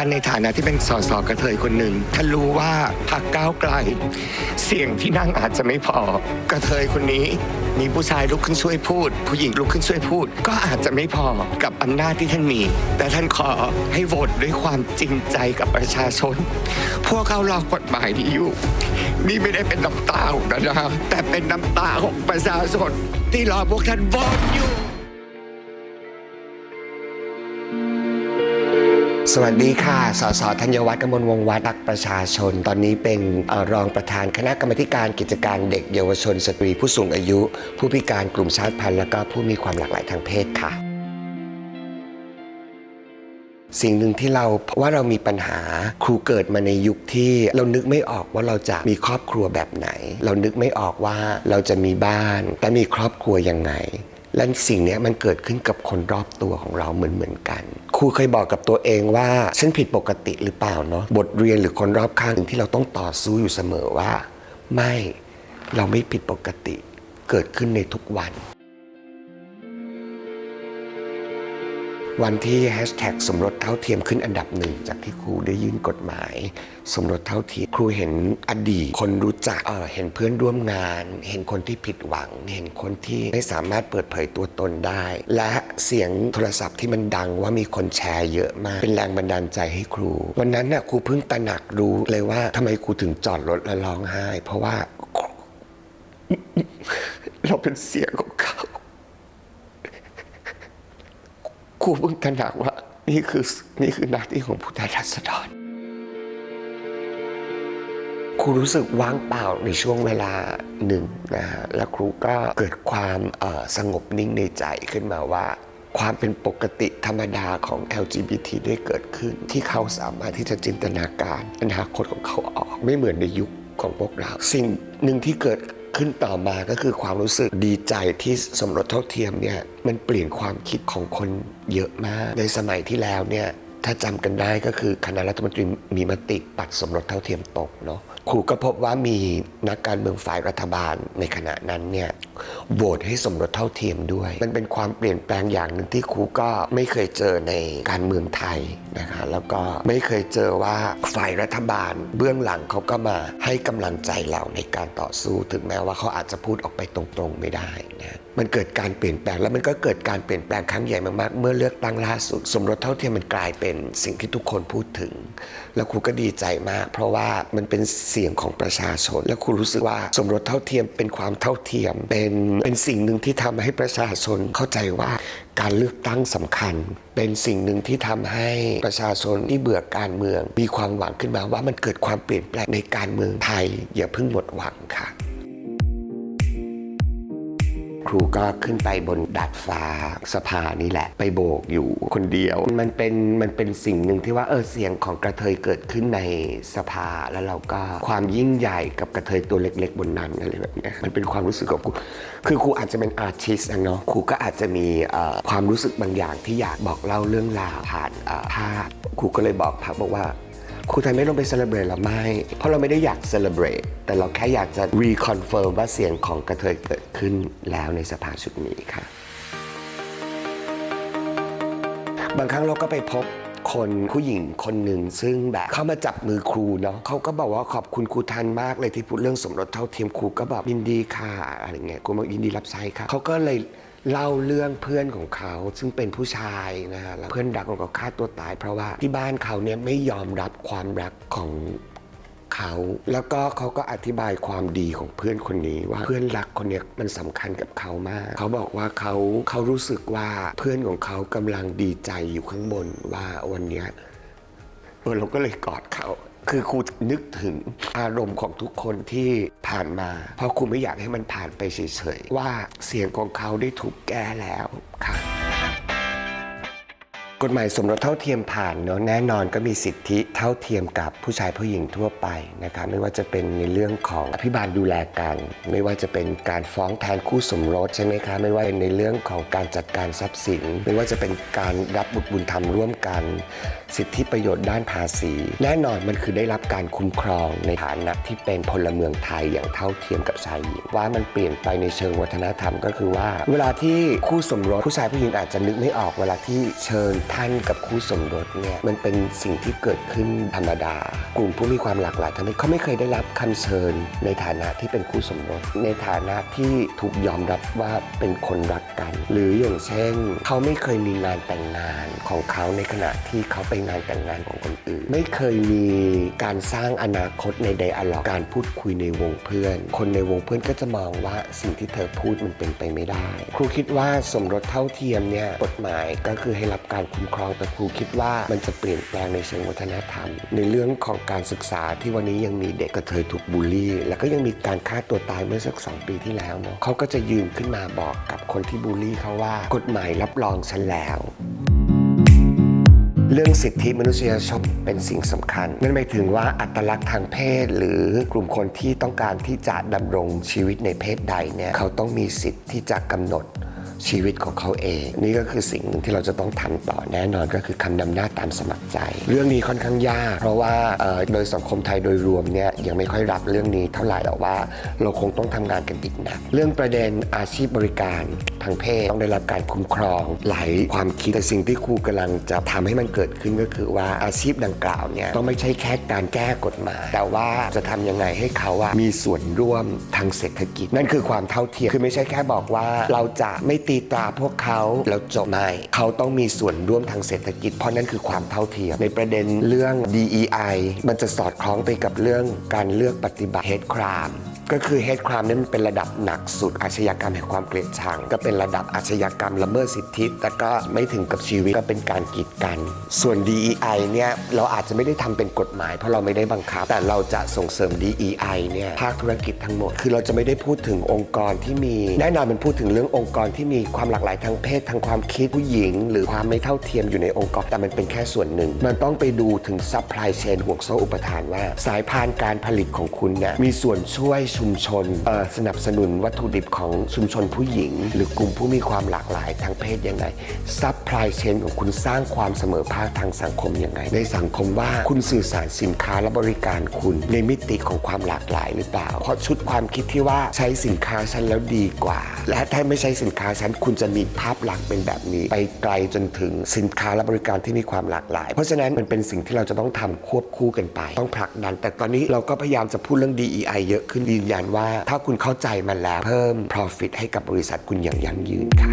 ท่านในฐานะที่เป็นสสกระเทยคนหนึ่งท่านรู้ว่าพรรคก้าวไกล เสียงที่นั่งอาจจะไม่พอกระเทยคนนี้ มีผู้ชายลุกขึ้นช่วยพูด ผู้หญิงลุกขึ้นช่วยพูด ก็อาจจะไม่พอกับอำนาจที่ท่านมี แต่ท่านขอให้โหวตด้วยความจริงใจกับประชาชน พวกเขารอกฎหมายนี้อยู่ นี่ไม่ได้เป็นน้ำตาของนนะครับแต่เป็นน้ำตาของประชาชนที่รอพวกท่านโหวตอยู่ สวัสดีค่ะ สสธัญวัฒน์กมลวงวัฒน์รรคประชาชน ตอนนี้เป็นอรองประธานคณะกรรมการกิจการเด็กเยาวชน สตรีผู้สูงอายุ ผู้พิการกลุ่มชาติพันธุ์และก็ผู้มีความหลากหลายทางเพศค่ะ สิ่งหนึ่งที่เราว่าเรามีปัญหาครูเกิดมาในยุคที่เรานึกไม่ออกว่าเราจะมีครอบครัวแบบไหน เรานึกไม่ออกว่าเราจะมีบ้านและมีครอบครัวยังไง และสิ่งนี้มันเกิดขึ้นกับคนรอบตัวของเราเหมือนเหมือนๆกัน ครูเคยบอกกับตัวเองว่าฉันผิดปกติหรือเปล่าเนาะบทเรียนหรือคนรอบข้างที่เราต้องต่อสู้อยู่เสมอว่า ไม่เราไม่ผิดปกติเกิดขึ้นในทุกวัน วันที่แฮชแท็กสมรสเท่าเทียมขึ้นอันดับหนึ่งจากที่ครูได้ยื่นกฎหมาย สมรสเท่าเทียมครูเห็นอดีต คนรู้จักเออเห็นเพื่อนร่วมงาน เห็นคนที่ผิดหวัง เห็นคนที่ไม่สามารถเปิดเผยตัวตนได้ และเสียงโทรศัพท์ที่มันดังว่ามีคนแชร์เยอะมาก เป็นแรงบันดาลใจให้ครู วันนั้นน่ะครูเพิ่งตระหนักรู้เลยว่าทำไมครูถึงจอดรถและร้องไห้ เพราะว่าเราเป็นเสียงของเขา ครูเพิ่งตระหนักว่า นี่คือนี่คือหน้าที่ของผู้แทนราษฎรครูรู้สึกว่างเปล่าในช่วงเวลาหนึ่งนะฮะแล้วครูก็เกิดความสงบนิ่งในใจขึ้นมาว่า ความเป็นปกติธรรมดาของ LGBT ได้เกิดขึ้น ที่เขาสามารถที่จะจินตนาการอนาคตของเขาออกไม่เหมือนในยุคของพวกเรา สิ่งหนึ่งที่เกิด ขึ้นต่อมาก็คือความรู้สึกดีใจที่สมรสเท่าเทียมเนี่ยมันเปลี่ยนความคิดของคนเยอะมาก ในสมัยที่แล้วเนี่ยถ้าจำกันได้ก็คือคณะรัฐมนตรีมีมติปัดสมรสเท่าเทียมตกเนาะครูก็พบว่ามีนักการเมืองฝ่ายรัฐบาลในขณะนั้นเนี่ย โหวตให้สมรสเท่าเทียมด้วย มันเป็นความเปลี่ยนแปลงอย่างหนึ่งที่ครูก็ไม่เคยเจอในการเมืองไทยนะคะแล้วก็ไม่เคยเจอว่าฝ่ายรัฐบาล เบื้องหลังเขาก็มาให้กำลังใจเราในการต่อสู้ถึงแม้ว่าเขาอาจจะพูดออกไปตรงๆไม่ได้นะมันเกิดการเปลี่ยนแปลงแล้วมันก็เกิดการเปลี่ยนแปลงครั้งใหญ่มากๆ เมื่อเลือกตั้งล่าสุด สมรสเท่าเทียมมันกลายเป็นสิ่งที่ทุกคนพูดถึง แล้วครูก็ดีใจมาก เพราะว่ามันเป็นเสียงของประชาชน และครูรู้สึกว่าสมรสเท่าเทียมเป็นความเท่าเทียมเป็นเป็นสิ่งหนึ่งที่ทำให้ประชาชนเข้าใจว่าการเลือกตั้งสำคัญ เป็นสิ่งหนึ่งที่ทำให้ประชาชนที่เบื่อการเมือง มีความหวังขึ้นมาว่ามันเกิดความเปลี่ยนแปลงในการเมืองไทย อย่าเพิ่งหมดหวังค่ะ ครูก็ขึ้นไปบนดาดฟ้าสภานี่แหละ ไปโบกอยู่คนเดียว มันเป็นมันเป็นสิ่งหนึ่งที่ว่าเออเสียงของกระเทยเกิดขึ้นในสภาแล้วเราก็ความยิ่งใหญ่กับกระเทยตัวเล็ก ๆ บนนั้นอะไรแบบนี้มันเป็นความรู้สึกของครูคือครูอาจจะเป็นอาร์ติสต์เนาะครูก็อาจจะมีความรู้สึกบางอย่างที่อยากบอกเล่าเรื่องราวผ่านภาพครูก็เลยบอกพักบอกว่า ครูไทยไม่ต้องไปเซเลบรตหรอไม่ เพราะเราไม่ได้อยากเซเลบรตแต่เราแค่อยากจะรีคอนเฟิร์มว่าเสียงของกระเทยเกิดขึ้นแล้วในสภาชุดนี้ค่ะ บางครั้งเราก็ไปพบคนผู้หญิงคนหนึ่งซึ่งแบบเข้ามาจับมือครูเนาะเขาก็บอกว่าขอบคุณครูทันมากเลยที่พูดเรื่องสมรสเท่าเทียมครูก็แบบยินดีค่ะอะไรเงี้ยครูบอกยินดีรับใช้ค่ะเขาก็เลย เล่าเรื่องเพื่อนของเขาซึ่งเป็นผู้ชายนะฮะแล้วเพื่อนรักของเขาฆ่าตัวตาย เพราะว่าที่บ้านเขาเนี่ยไม่ยอมรับความรักของเขาแล้วก็เขาก็อธิบายความดีของเพื่อนคนนี้ว่าเพื่อนรักคนนี้มันสำคัญกับเขามาก เขาบอกว่าเขาเขารู้สึกว่าเพื่อนของเขากำลังดีใจอยู่ข้างบนว่าวันเนี้ยเออเราก็เลยกอดเขา คือครูนึกถึงอารมณ์ของทุกคนที่ผ่านมา เพราะครูไม่อยากให้มันผ่านไปเฉยๆว่าเสียงของเขาได้ถูกแก้แล้วค่ะ กฎหมายสมรสเท่าเทียมผ่านเนาะแน่นอนก็มีสิทธิเท่าเทียมกับผู้ชายผู้หญิงทั่วไปนะคะไม่ว่าจะเป็นในเรื่องของอภิบาลดูแลกัน ไม่ว่าจะเป็นการฟ้องแทนคู่สมรสใช่ไหมคะไม่ว่าเป็นในเรื่องของการจัดการทรัพย์สิน ไม่ว่าจะเป็นการรับบุตรบุญธรรมร่วมกัน สิทธิประโยชน์ด้านภาษี แน่นอนมันคือได้รับการคุ้มครองในฐานะที่เป็นพลเมืองไทยอย่างเท่าเทียมกับชายหญิงว่ามันเปลี่ยนไปในเชิงวัฒนธรรมก็คือว่า เวลาที่คู่สมรสผู้ชายผู้หญิงอาจจะนึกไม่ออกเวลาที่เชิญท่านกับคู่สมรสเนี่ยมันเป็นสิ่งที่เกิดขึ้นธรรมดา กลุ่มผู้มีความหลากหลายทางเพศเขาไม่เคยได้รับคำเชิญ ในฐานะที่เป็นคู่สมรส ในฐานะที่ถูกยอมรับว่าเป็นคนรักกัน หรืออย่างเช่น เขาไม่เคยมีงานแต่งงานของเขาในขณะที่เขาไปงานแต่งงานของคนอื่น ไม่เคยมีการสร้างอนาคตในไดอะล็อกการพูดคุยในวงเพื่อน คนในวงเพื่อนก็จะมองว่าสิ่งที่เธอพูดมันเป็นไปไม่ได้ ครูคิดว่าสมรสเท่าเทียมเนี่ยกฎหมายก็คือให้รับการคุ้มครองแต่ครูคิดว่ามันจะเปลี่ยนแปลงในเชิงวัฒนธรรม ในเรื่องของการศึกษาที่วันนี้ยังมีเด็กกระเทยถูกบูลลี่ แล้วก็ยังมีการฆ่าตัวตายเมื่อสักสองปีที่แล้วเนาะเขาก็จะยืนขึ้นมาบอกกับคนที่บูลลี่เขาว่ากฎหมายรับรองฉันแล้วเรื่องสิทธิมนุษยชนเป็นสิ่งสำคัญ นั่นหมายถึงว่าอัตลักษณ์ทางเพศ หรือกลุ่มคนที่ต้องการที่จะดำรงชีวิตในเพศใดเนี่ยเขาต้องมีสิทธิ์ที่จะกำหนด ชีวิตของเขาเอง นี่ก็คือสิ่งหนึ่งที่เราจะต้องทำต่อแน่นอนก็คือคำนำหน้าตามสมัครใจ เรื่องนี้ค่อนข้างยาก เพราะว่าโดยสังคมไทยโดยรวมเนี่ยยังไม่ค่อยรับเรื่องนี้เท่าไหร่แต่ว่าเราคงต้องทำงานกันอีกหนักเรื่องประเด็นอาชีพบริการทางเพศต้องได้รับการคุ้มครองหลายความคิดแต่สิ่งที่ครูกำลังจะทำให้มันเกิดขึ้นก็คือว่าอาชีพดังกล่าวเนี่ยต้องไม่ใช่แค่การแก้กฎหมาย แต่ว่าจะทำยังไงให้เขาอะมีส่วนร่วมทางเศรษฐกิจ นั่นคือความเท่าเทียมคือไม่ใช่แค่บอกว่าเราจะไม่ตีตราพวกเขาแล้วจบไม่เขาต้องมีส่วนร่วมทางเศรษฐกิจ เพราะนั่นคือความเท่าเทียม ในประเด็นเรื่อง DEI มันจะสอดคล้องไปกับเรื่องการเลือกปฏิบัติ hate crime ก็คือ hate crime นี่มันเป็นระดับหนักสุดอาชญากรรมแห่งความเกลียดชัง ก็เป็นระดับอาชญากรรมละเมิดสิทธิ แต่ก็ไม่ถึงกับชีวิตก็เป็นการกีดกัน ส่วน DEI เนี่ยเราอาจจะไม่ได้ทำเป็นกฎหมาย เพราะเราไม่ได้บังคับ แต่เราจะส่งเสริม DEI เนี่ยภาคธุรกิจทั้งหมด คือเราจะไม่ได้พูดถึงองค์กรที่มีแน่นอนมันพูดถึงเรื่ององค์กรที่มีความหลากหลายทางเพศทางความคิดผู้หญิง หรือความไม่เท่าเทียมอยู่ในองค์กรแต่มันเป็นแค่ส่วนหนึ่ง มันต้องไปดูถึง supply chain ห่วงโซ่อุปทานว่า สายพานการผลิตของคุณเนี่ยมีส่วนช่วยชุมชนสนับสนุนวัตถุดิบของชุมชนผู้หญิง หรือกลุ่มผู้มีความหลากหลายทางเพศยังไง supply chain ของคุณสร้างความเสมอภาคทางสังคมยังไง ในสังคมว่าคุณสื่อสารสินค้าและบริการคุณ ในมิติของความหลากหลายหรือเปล่า เพราะชุดความคิดที่ว่าใช้สินค้าฉันแล้วดีกว่า และถ้าไม่ใช้สินค้าฉันคุณจะมีภาพลักษณ์เป็นแบบนี้ ไปไกลจนถึงสินค้าและบริการที่มีความหลากหลาย เพราะฉะนั้นมันเป็นสิ่งที่เราจะต้องทำควบคู่กันไป ต้องผลักดัน แต่ตอนนี้เราก็พยายามจะพูดเรื่อง DEI เยอะขึ้นยืนยันว่าถ้าคุณเข้าใจมันแล้วเพิ่ม profit ให้กับบริษัทคุณอย่างยั่งยืนค่ะ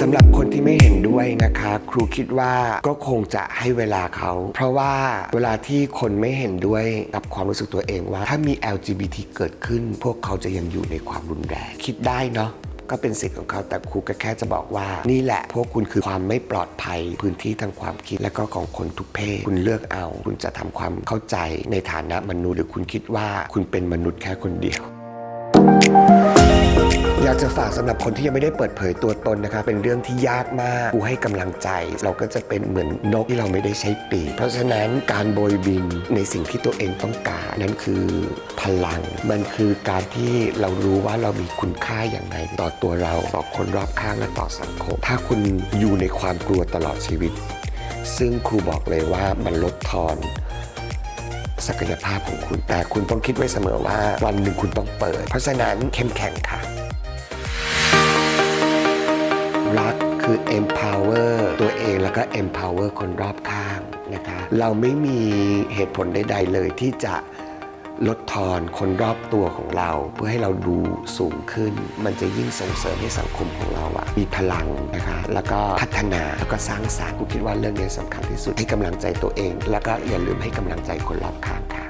สำหรับคนที่ไม่เห็นด้วยนะคะ ครูคิดว่าก็คงจะให้เวลาเขา เพราะว่าเวลาที่คนไม่เห็นด้วยกับความรู้สึกตัวเองว่า ถ้ามี LGBT เกิดขึ้น พวกเขาจะยังอยู่ในความรุนแรง คิดได้เนาะ ก็เป็นสิทธิ์ของเขาแต่ครูก็แค่จะบอกว่า นี่แหละพวกคุณคือความไม่ปลอดภัย พื้นที่ทางความคิดและก็ของคนทุกเพศ คุณเลือกเอา คุณจะทำความเข้าใจในฐานะมนุษย์หรือคุณคิดว่าคุณเป็นมนุษย์แค่คนเดียว อยากจะฝากสำหรับคนที่ยังไม่ได้เปิดเผยตัวตนนะคะ เป็นเรื่องที่ยากมากกูให้กำลังใจ เราก็จะเป็นเหมือนนกที่เราไม่ได้ใช้ปีกเพราะฉะนั้นการโบยบินในสิ่งที่ตัวเองต้องการนั้นคือพลัง มันคือการที่เรารู้ว่าเรามีคุณค่าอย่างไรต่อตัวเราต่อคนรอบข้างและต่อสังคม ถ้าคุณอยู่ในความกลัวตลอดชีวิต ซึ่งครูบอกเลยว่ามันลดทอนศักยภาพของคุณ แต่คุณต้องคิดไว้เสมอว่าวันหนึ่งคุณต้องเปิด เพราะฉะนั้นเข้มแข็งค่ะ รักคือ empower ตัวเองแล้วก็ empower คนรอบข้างนะคะ เราไม่มีเหตุผลใดๆเลยที่จะลดทอนคนรอบตัวของเรา เพื่อให้เราดูสูงขึ้น มันจะยิ่งส่งเสริมให้สังคมของเราอะมีพลังนะคะ แล้วก็พัฒนาแล้วก็สร้างสรรค์กูคิดว่าเรื่องนี้สำคัญที่สุดให้กำลังใจตัวเอง แล้วก็อย่าลืมให้กำลังใจคนรอบข้างค่ะ